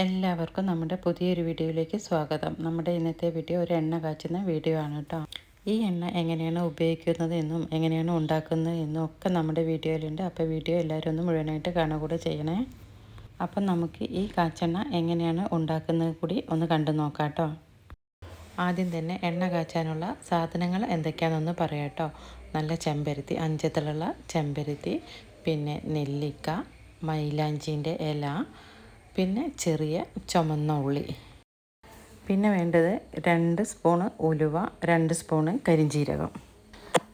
എല്ലാവർക്കും നമ്മുടെ പുതിയൊരു വീഡിയോയിലേക്ക് സ്വാഗതം. നമ്മുടെ ഇന്നത്തെ വീഡിയോ ഒരു എണ്ണ കാച്ചുന്ന വീഡിയോ ആണ് കേട്ടോ ഈ എണ്ണ എങ്ങനെയാണ് ഉപയോഗിക്കുന്നത് എന്നും എങ്ങനെയാണ് ഉണ്ടാക്കുന്നത് എന്നും ഒക്കെ നമ്മുടെ വീഡിയോയിലുണ്ട്. അപ്പോൾ വീഡിയോ എല്ലാവരും ഒന്ന് മുഴുവനായിട്ട് കാണുക കൂടെ ചെയ്യണേ. അപ്പം നമുക്ക് ഈ കാച്ചെണ്ണ എങ്ങനെയാണ് ഉണ്ടാക്കുന്നത് കൂടി ഒന്ന് കണ്ടു നോക്കാം കേട്ടോ ആദ്യം തന്നെ എണ്ണ കാച്ചാനുള്ള സാധനങ്ങൾ എന്തൊക്കെയാണെന്നൊന്ന് പറയാം കേട്ടോ നല്ല ചെമ്പരത്തി അഞ്ചത്തിലുള്ള ചെമ്പരത്തി പിന്നെ നെല്ലിക്ക മൈലാഞ്ചിന്റെ ഇല പിന്നെ ചെറിയ ചുമന്ന ഉള്ളി. പിന്നെ വേണ്ടത് രണ്ട് സ്പൂണ് ഉലുവ രണ്ട് സ്പൂണ് കരിഞ്ചീരകം.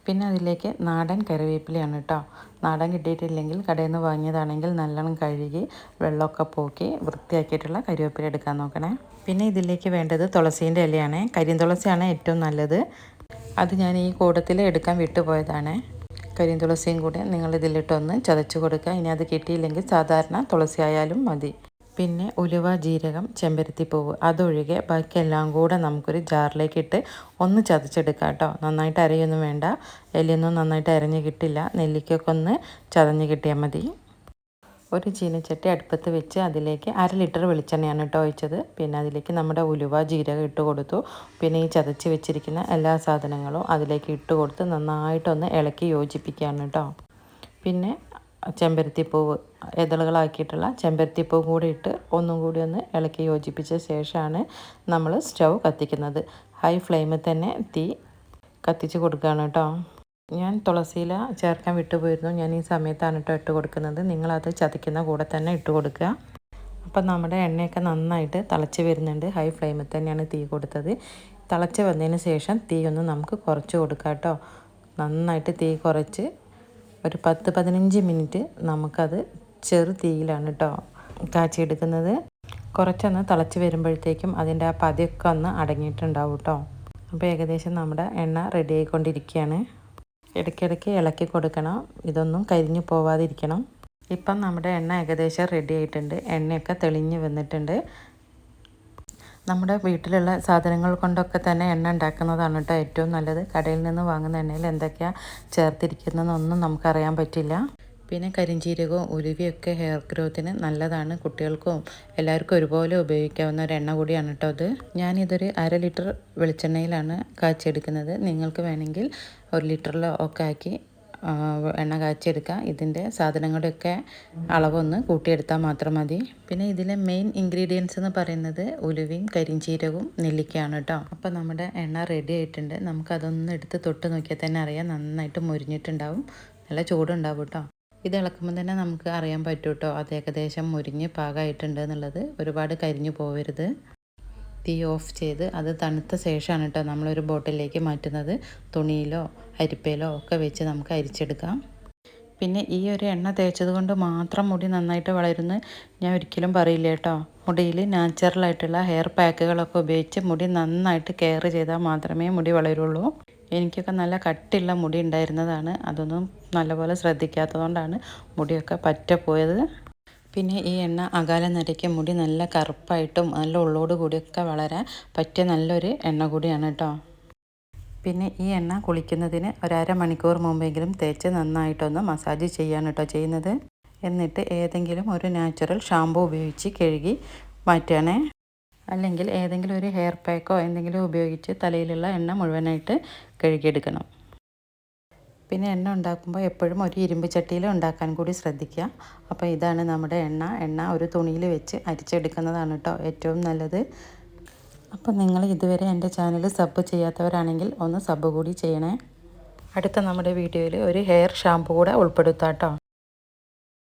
പിന്നെ അതിലേക്ക് നാടൻ കറിവേപ്പിലയാണ് കേട്ടോ നാടൻ കിട്ടിയിട്ടില്ലെങ്കിൽ കടയിൽ നിന്ന് വാങ്ങിയതാണെങ്കിൽ നല്ലോണം കഴുകി വെള്ളമൊക്കെ പോക്കി വൃത്തിയാക്കിയിട്ടുള്ള കരിവേപ്പില എടുക്കാൻ നോക്കണേ. പിന്നെ ഇതിലേക്ക് വേണ്ടത് തുളസീന്റെ ഇലയാണ്. കരിന്തുളസിയാണ് ഏറ്റവും നല്ലത്. അത് ഞാൻ ഈ കൂടത്തിൽ എടുക്കാൻ വിട്ടുപോയതാണ്. കരിന്തുളസിയും കൂടെ നിങ്ങൾ ഇതിലിട്ടൊന്ന് ചതച്ച് കൊടുക്കുക. ഇനി അത് കിട്ടിയില്ലെങ്കിൽ സാധാരണ തുളസി ആയാലും മതി. പിന്നെ ഉലുവ ജീരകം ചെമ്പരത്തിപ്പൂവ് അതൊഴികെ ബാക്കിയെല്ലാം കൂടെ നമുക്കൊരു ജാറിലേക്ക് ഇട്ട് ഒന്ന് ചതച്ചെടുക്കാം കേട്ടോ. നന്നായിട്ട് അരയൊന്നും വേണ്ട. എലിയൊന്നും നന്നായിട്ട് അരഞ്ഞ് കിട്ടില്ല. നെല്ലിക്കൊക്കെ ഒന്ന് ചതഞ്ഞ് കിട്ടിയാൽ മതി. ഒരു ചീനച്ചട്ടി അടുപ്പത്ത് വെച്ച് അതിലേക്ക് അര ലിറ്റർ വെളിച്ചെണ്ണയാണ് കേട്ടോ ഒഴിച്ചത്. പിന്നെ അതിലേക്ക് നമ്മുടെ ഉലുവ ജീരകം ഇട്ട് കൊടുത്തു. പിന്നെ ഈ ചതച്ച് വെച്ചിരിക്കുന്ന എല്ലാ സാധനങ്ങളും അതിലേക്ക് ഇട്ട് കൊടുത്ത് നന്നായിട്ടൊന്ന് ഇളക്കി യോജിപ്പിക്കുകയാണ് കേട്ടോ. പിന്നെ ചെമ്പരത്തിപ്പൂവ് ഇതളുകളാക്കിയിട്ടുള്ള ചെമ്പരത്തിപ്പൂവ് കൂടി ഇട്ട് ഒന്നും കൂടി ഒന്ന് ഇളക്കി യോജിപ്പിച്ച ശേഷമാണ് നമ്മൾ സ്റ്റൗ കത്തിക്കുന്നത്. ഹൈ ഫ്ലെയിമിൽ തന്നെ തീ കത്തിച്ച് കൊടുക്കുകയാണ് കേട്ടോ. ഞാൻ തുളസിയില ചേർക്കാൻ വിട്ടുപോയിരുന്നു. ഞാൻ ഈ സമയത്താണ് കേട്ടോ ഇട്ട് കൊടുക്കുന്നത്. നിങ്ങളത് ചതിക്കുന്ന കൂടെ തന്നെ ഇട്ട് കൊടുക്കുക. അപ്പം നമ്മുടെ എണ്ണയൊക്കെ നന്നായിട്ട് തിളച്ച് വരുന്നുണ്ട്. ഹൈ ഫ്ലെയിമിൽ തന്നെയാണ് തീ കൊടുത്തത്. തിളച്ച് വന്നതിന് ശേഷം തീ ഒന്ന് നമുക്ക് കുറച്ച് കൊടുക്കാം കേട്ടോ. നന്നായിട്ട് തീ കുറച്ച് ഒരു പത്ത് പതിനഞ്ച് മിനിറ്റ് നമുക്കത് ചെറു തീയിലാണ് കേട്ടോ കാച്ചിയെടുക്കുന്നത്. കുറച്ചൊന്ന് തിളച്ച് വരുമ്പോഴത്തേക്കും അതിന്റെ ആ പതിയൊക്കെ ഒന്ന് അടങ്ങിയിട്ടുണ്ടാവും കേട്ടോ അപ്പോൾ ഏകദേശം നമ്മുടെ എണ്ണ റെഡി ആയിക്കൊണ്ടിരിക്കുകയാണ്. ഇടയ്ക്കിടയ്ക്ക് ഇളക്കി കൊടുക്കണം. ഇതൊന്നും കരിഞ്ഞു പോവാതിരിക്കണം. ഇപ്പം നമ്മുടെ എണ്ണ ഏകദേശം റെഡി ആയിട്ടുണ്ട്. എണ്ണയൊക്കെ തെളിഞ്ഞ് വന്നിട്ടുണ്ട്. നമ്മുടെ വീട്ടിലുള്ള സാധനങ്ങൾ കൊണ്ടൊക്കെ തന്നെ എണ്ണ ഉണ്ടാക്കുന്നതാണ് കേട്ടോ ഏറ്റവും നല്ലത്. കടയിൽ നിന്ന് വാങ്ങുന്ന എണ്ണയിൽ എന്തൊക്കെയാണ് ചേർത്തിരിക്കുന്നതെന്നൊന്നും നമുക്കറിയാൻ പറ്റില്ല. പിന്നെ കരിഞ്ചീരകവും ഉരുവിയൊക്കെ ഹെയർ ഗ്രോത്തിന് നല്ലതാണ്. കുട്ടികൾക്കും എല്ലാവർക്കും ഒരുപോലെ ഉപയോഗിക്കാവുന്ന ഒരു എണ്ണ കൂടിയാണ് കേട്ടോ അത് ഞാനിതൊരു അര ലിറ്റർ വെളിച്ചെണ്ണയിലാണ് കാച്ചെടുക്കുന്നത് നിങ്ങൾക്ക് വേണമെങ്കിൽ ഒരു ലിറ്ററിലോ ഒക്കെ ആക്കി എണ്ണ കാച്ചെടുക്കുക ഇതിന്റെ സാധനങ്ങളുടെയൊക്കെ അളവൊന്ന് കൂട്ടിയെടുത്താൽ മാത്രം മതി. പിന്നെ ഇതിലെ മെയിൻ ഇൻഗ്രീഡിയൻസ് എന്ന് പറയുന്നത് ഉലുവയും കരിഞ്ചീരകവും നെല്ലിക്കയാണ് കേട്ടോ. അപ്പോൾ നമ്മുടെ എണ്ണ റെഡി ആയിട്ടുണ്ട്. നമുക്കതൊന്ന് എടുത്ത് തൊട്ട് നോക്കിയാൽ തന്നെ അറിയാം. നന്നായിട്ട് മുരിഞ്ഞിട്ടുണ്ടാവും. നല്ല ചൂടുണ്ടാവും കേട്ടോ. ഇത് ഇളക്കുമ്പോൾ തന്നെ നമുക്ക് അറിയാൻ പറ്റും കേട്ടോ. അത് ഏകദേശം മുരിഞ്ഞ് പാകമായിട്ടുണ്ട് എന്നുള്ളത്. ഒരുപാട് കരിഞ്ഞു പോവരുത്. തീ ഓഫ് ചെയ്ത് അത് തണുത്ത ശേഷമാണ് കേട്ടോ നമ്മളൊരു ബോട്ടിലേക്ക് മാറ്റുന്നത്. തുണിയിലോ അരിപ്പയിലോ ഒക്കെ വെച്ച് നമുക്ക് അരിച്ചെടുക്കാം. പിന്നെ ഈ ഒരു എണ്ണ തേച്ചത് കൊണ്ട് മാത്രം മുടി നന്നായിട്ട് വളരുന്നു ഞാൻ ഒരിക്കലും പറയില്ല കേട്ടോ. മുടിയിൽ നാച്ചുറലായിട്ടുള്ള ഹെയർ പാക്കുകളൊക്കെ ഉപയോഗിച്ച് മുടി നന്നായിട്ട് കെയർ ചെയ്താൽ മാത്രമേ മുടി വളരുള്ളൂ. എനിക്കൊക്കെ നല്ല കട്ടിയുള്ള മുടി ഉണ്ടായിരുന്നതാണ്. അതൊന്നും നല്ലപോലെ ശ്രദ്ധിക്കാത്തതുകൊണ്ടാണ് മുടിയൊക്കെ പറ്റ പോയത്. പിന്നെ ഈ എണ്ണ അകാല നരയ്ക്ക് മുടി നല്ല കറുപ്പായിട്ടും നല്ല ഉള്ളോട് കൂടിയൊക്കെ വളരാൻ പറ്റിയ നല്ലൊരു എണ്ണ കൂടിയാണ് കേട്ടോ. പിന്നെ ഈ എണ്ണ കുളിക്കുന്നതിന് ഒരര മണിക്കൂർ മുമ്പെങ്കിലും തേച്ച് നന്നായിട്ടൊന്ന് മസാജ് ചെയ്യാണ് കേട്ടോ ചെയ്യുന്നത്. എന്നിട്ട് ഏതെങ്കിലും ഒരു നാച്ചുറൽ ഷാമ്പു ഉപയോഗിച്ച് കഴുകി മാറ്റുകയാണേ. അല്ലെങ്കിൽ ഏതെങ്കിലും ഒരു ഹെയർ പാക്കോ എന്തെങ്കിലും ഉപയോഗിച്ച് തലയിലുള്ള എണ്ണ മുഴുവനായിട്ട് കഴുകിയെടുക്കണം. പിന്നെ എണ്ണ ഉണ്ടാക്കുമ്പോൾ എപ്പോഴും ഒരു ഇരുമ്പ് ചട്ടിയിൽ ഉണ്ടാക്കാൻ കൂടി ശ്രദ്ധിക്കുക. അപ്പോൾ ഇതാണ് നമ്മുടെ എണ്ണ. എണ്ണ ഒരു തുണിയിൽ വെച്ച് അരിച്ചെടുക്കുന്നതാണ് കേട്ടോ ഏറ്റവും നല്ലത്. അപ്പോൾ നിങ്ങൾ ഇതുവരെ എന്റെ ചാനൽ സബ് ചെയ്യാത്തവരാണെങ്കിൽ ഒന്ന് സബ് കൂടി ചെയ്യണേ. അടുത്ത നമ്മുടെ വീഡിയോയിൽ ഒരു ഹെയർ ഷാമ്പു കൂടെ ഉൾപ്പെടുത്താം കേട്ടോ.